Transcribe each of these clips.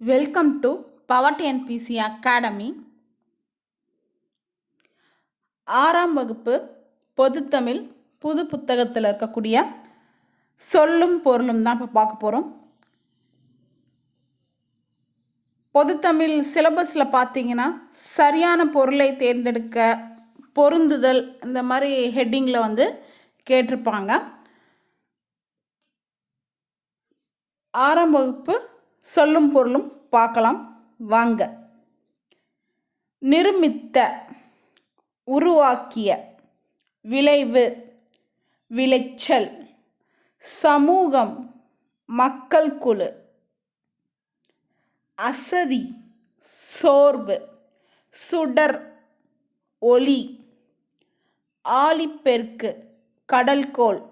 Welcome to Power TNPSC academy ஆறாம் வகுப்பு பொதுத்தமிழ் புது புத்தகத்தில் இருக்கக்கூடிய சொல்லும் பொருளும் தான் இப்போ பார்க்க போகிறோம் பொதுத்தமிழ் சிலபஸில் பார்த்தீங்கன்னா சரியான பொருளை தேர்ந்தெடுக்க பொருந்துதல் இந்த மாதிரி ஹெட்டிங்கில் வந்து கேட்டிருப்பாங்க. ஆறாம் வகுப்பு சொல்லும் பொருளும் பார்க்கலாம். வாங்க. நிருமித்த உருவாக்கிய விளைவு விளைச்சல் சமூகம் மக்கள் குழு அசதி சோர்வு சுடர் ஒளி ஆழிப்பெருக்கு கடல்கோள்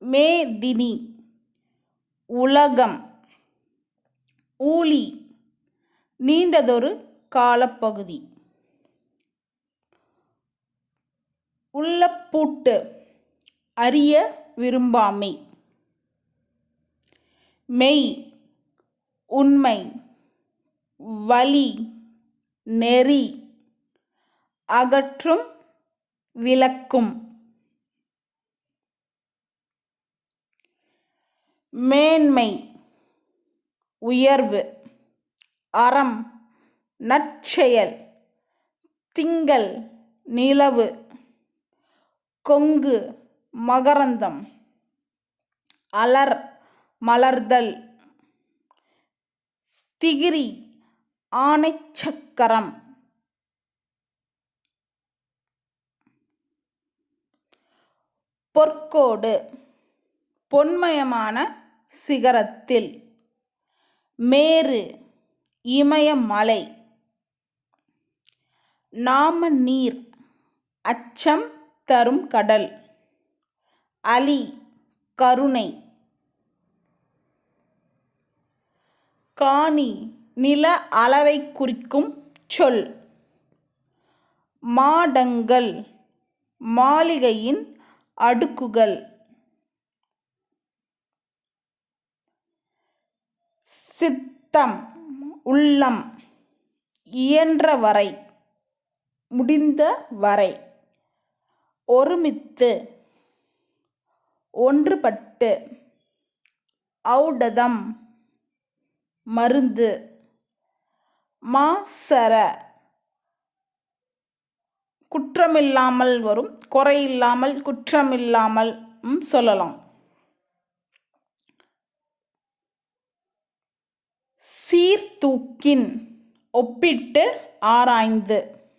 மேதினி உலகம். ஊழி நீண்டதொரு காலப்பகுதி. உள்ளப்பூட்டு அறிய விரும்பாமை. மெய் உண்மை வலி நெறி அகற்றும் விளக்கும். மேன்மை உயர்வு அறம் நற்செயல் திங்கள் நிலவு கொங்கு மகரந்தம் அலர் மலர்தல் திகிரி ஆணைச்சக்கரம் பொற்கோடு பொன்மயமான சிகரத்தில். மேரு இமயமலை நாம நீர் அச்சம் தரும் கடல் அலி கருணை காணி நில அளவை குறிக்கும் சொல் மாடங்கள் மாளிகையின் அடுக்குகள். சித்தம் உள்ளம் இயன்ற வரை முடிந்த வரை ஒருமித்து ஒன்றுபட்டு ஔடதம் மருந்து மாசர குற்றமில்லாமல் வரும் குறையில்லாமல் குற்றமில்லாமல் சொல்லலாம். சீர்தூக்கின் ஒப்பிட்டு ஆராய்ந்து.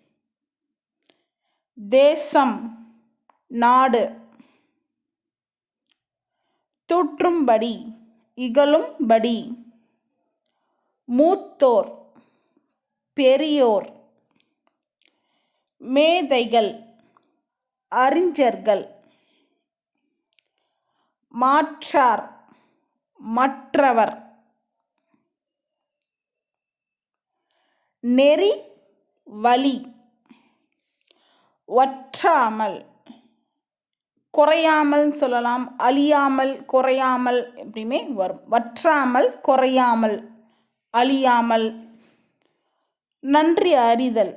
தேசம் நாடு. தூற்றும்படி இகழும்படி. மூத்தோர் பெரியோர். மேதைகள் அறிஞர்கள். மாற்றார் மற்றவர். நெறி வழி வற்றாமல் குறையாமல் சொல்லலாம். அழியாமல் குறையாமல் எப்படியுமே வரும். வற்றாமல் குறையாமல் அழியாமல் நன்றி அறிதல்.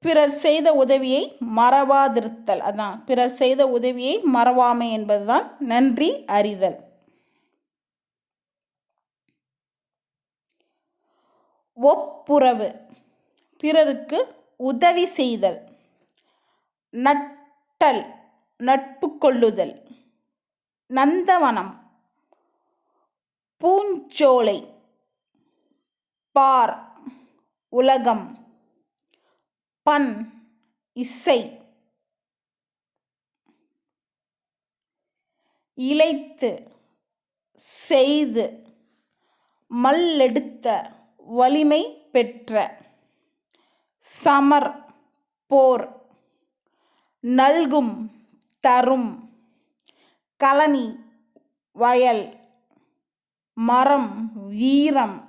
பிறர் செய்த உதவியை மறவாதிருத்தல். அதான் பிறர் செய்த உதவியை மறவாமை என்பதுதான் நன்றி அறிதல். ஒப்புரவு. பிறருக்கு உதவி செய்தல். நட்டல் நட்பு கொள்ளுதல் நந்தவனம். பூஞ்சோலை. பார் உலகம். பண் இசை. இழைத்து செய்து மல்லெடுத்த. வலிமை பெற்ற. சமர் போர் நல்கும் தரும். கலனி வயல். மரம் வீரம்.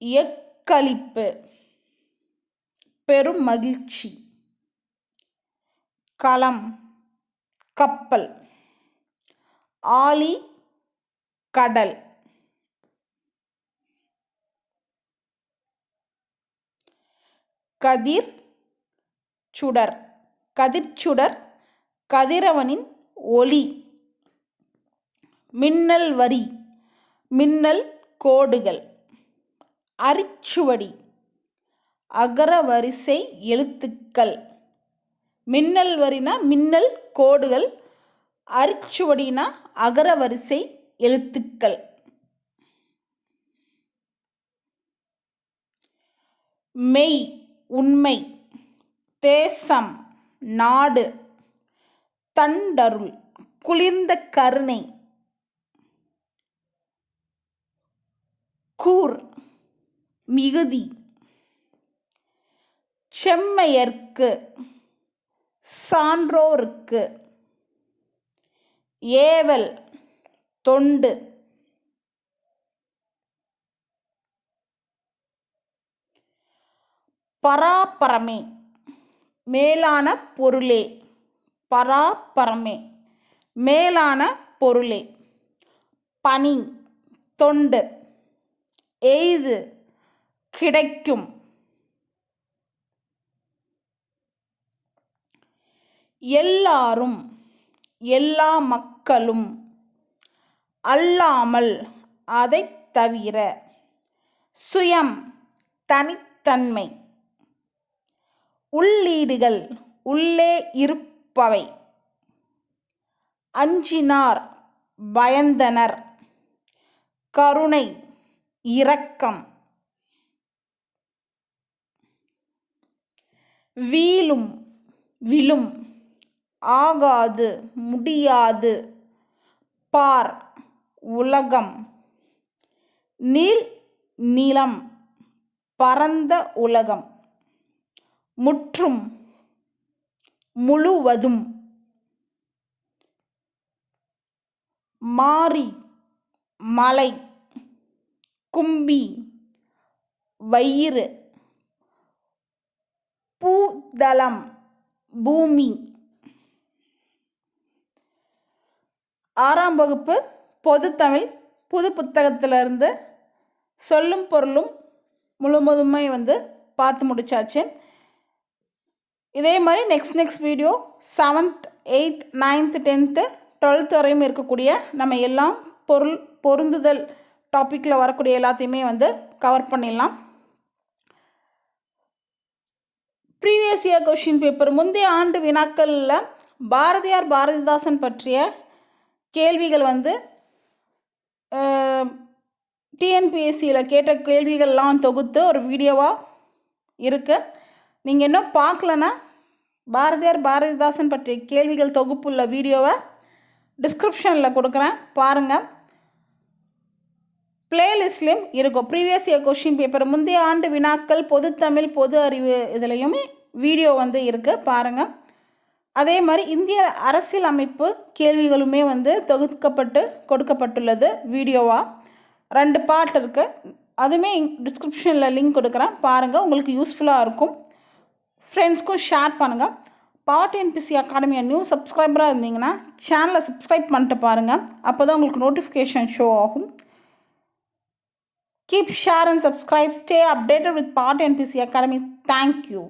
எக்களிப்பு பெரும் மகிழ்ச்சி. களம் கப்பல். ஆழி கடல். கதிர் சுடர். கதிர்ச்சுடர் கதிரவனின் ஒளி. மின்னல் வரி. மின்னல் கோடுகள். அரிச்சுவடி. அகரவரிசை எழுத்துக்கள். மின்னல் வரினா மின்னல் கோடுகள். அரிச்சுவடினா அகரவரிசை எழுத்துக்கள். மெய் உண்மை தேசம் நாடு தண்டருள் குளிர்ந்த கருணை. கூர் மிகுதி. செம்மையர்க்கு சான்றோருக்கு. ஏவல் தொண்டு. பராபரமே மேலான பொருளே. பராபரமே மேலான பொருளே. பனி தொண்டு. எய்து கிடைக்கும். எல்லாரும் எல்லா மக்களும் அல்லாமல் அதை தவிர சுயம் தனித்தன்மை உள்ளீடுகள் உள்ளே இருப்பவை. அஞ்சினார் பயந்தனர். கருணை இரக்கம். வீழும் விழும். ஆகாது முடியாது. பார் உலகம். நீல் நிலம் பரந்த உலகம். முற்றும் முழுவதும். மாறி மலை கும்பி வயிறு. பூதளம் பூமி. ஆறாம் வகுப்பு பொதுத்தமிழ் புது புத்தகத்திலிருந்து சொல்லும் பொருளும் முழுவதுமே வந்து பார்த்து முடிச்சாச்சு. இதே மாதிரி next next video seventh eighth ninth tenth twelfth வரையும் இருக்கக்கூடிய நம்ம எல்லாம் பொருள் பொருந்துதல் டாப்பிக்கில் வரக்கூடிய எல்லாத்தையுமே வந்து கவர் பண்ணிடலாம். ப்ரீவியஸ் இயர் கொஷின் பேப்பர் முந்தைய ஆண்டு வினாக்களில் பாரதியார் பாரதிதாசன் பற்றிய கேள்விகள் வந்து டிஎன்பிஎஸ்சியில் கேட்ட கேள்விகள்லாம் தொகுத்து ஒரு வீடியோவாக இருக்குது நீங்கள் இன்னும் பார்க்கலன்னா பாரதியார் பாரதிதாசன் பற்றிய கேள்விகள் தொகுப்புள்ள வீடியோவை டிஸ்கிரிப்ஷனில் கொடுக்குறேன். பாருங்கள் பிளேலிஸ்ட்லேயும் இருக்கும். ப்ரீவியஸ் இயர் கொஷின் பேப்பர் முந்தைய ஆண்டு வினாக்கள் பொதுத்தமிழ் பொது அறிவு இதுலேயுமே வீடியோ வந்து இருக்குது பாருங்கள் அதே மாதிரி இந்திய அரசியல் அமைப்பு கேள்விகளுமே வந்து தொகுக்கப்பட்டு கொடுக்கப்பட்டுள்ளது வீடியோவாக ரெண்டு பார்ட் இருக்குது அதுவுமே டிஸ்கிரிப்ஷனில் லிங்க் கொடுக்குறேன். பாருங்கள் உங்களுக்கு யூஸ்ஃபுல்லாக இருக்கும். ஃப்ரெண்ட்ஸ்க்கும் ஷேர் பண்ணுங்கள் பாட் என்பிசி அகாடமி நியூ சப்ஸ்கிரைபராக இருந்தீங்கன்னா சேனலை சப்ஸ்கிரைப் பண்ணிட்டு பாருங்கள் அப்போ தான் உங்களுக்கு நோட்டிஃபிகேஷன் ஷோ ஆகும். Keep share and subscribe stay updated with pot NPSC academy thank you